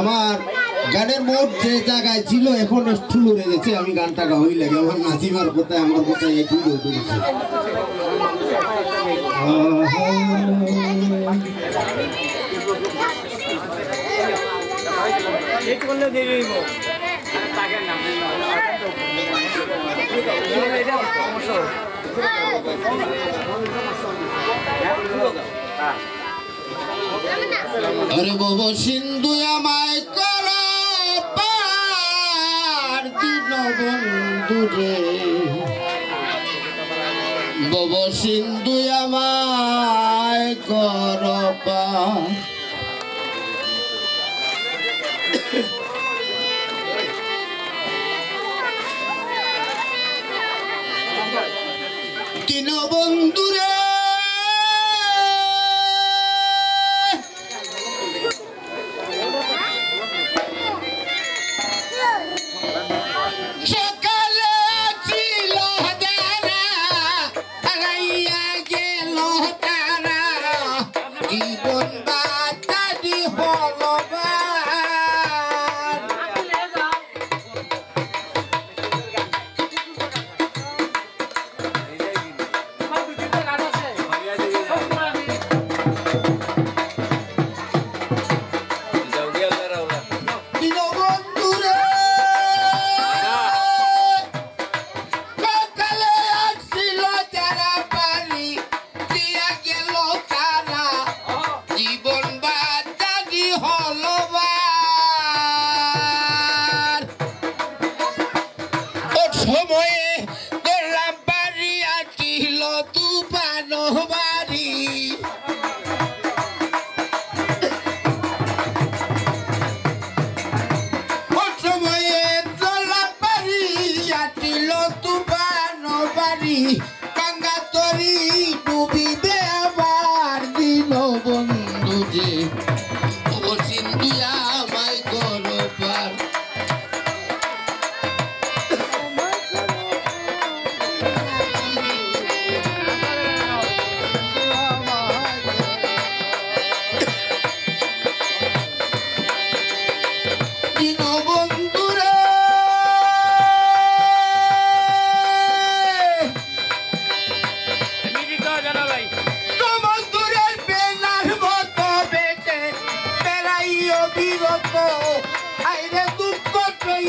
আমার গানের মোট যে জায়গায় ছিল, এখন ঠুলো রেগেছে, আমি গানটা গাওয়াই লাগে। আমার নাচিমার কোথায়, আমার কোথায় এই ঠুলো সমস্যা আরে বব, সিন্ধু আমায় কর পার বন্ধু রে। বব, সিন্ধু আমায় কর পার। দিন বন্ধু বাড়ি গঙ্গা তরি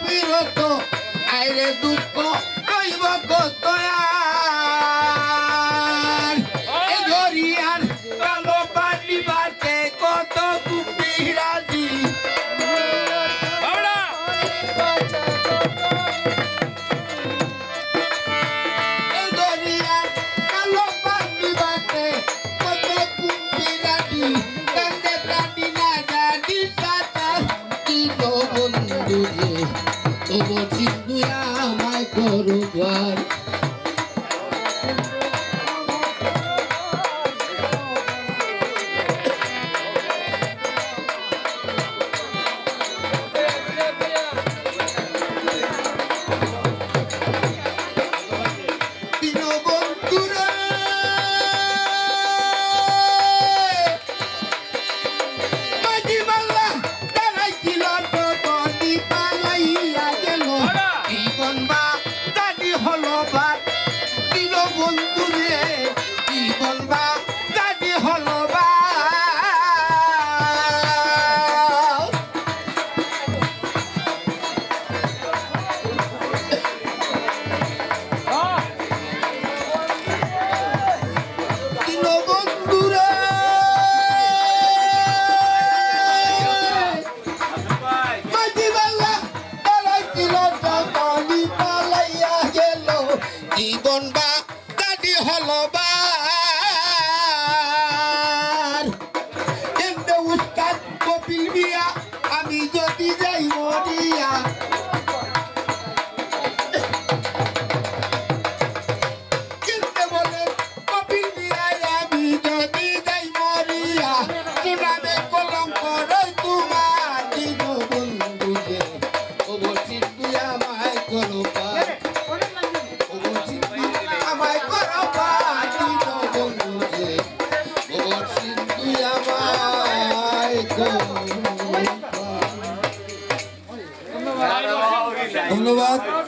বিরত আইরে দুঃখ কইব কতয়া করো দ্বার black হলো বা ধন্যবাদ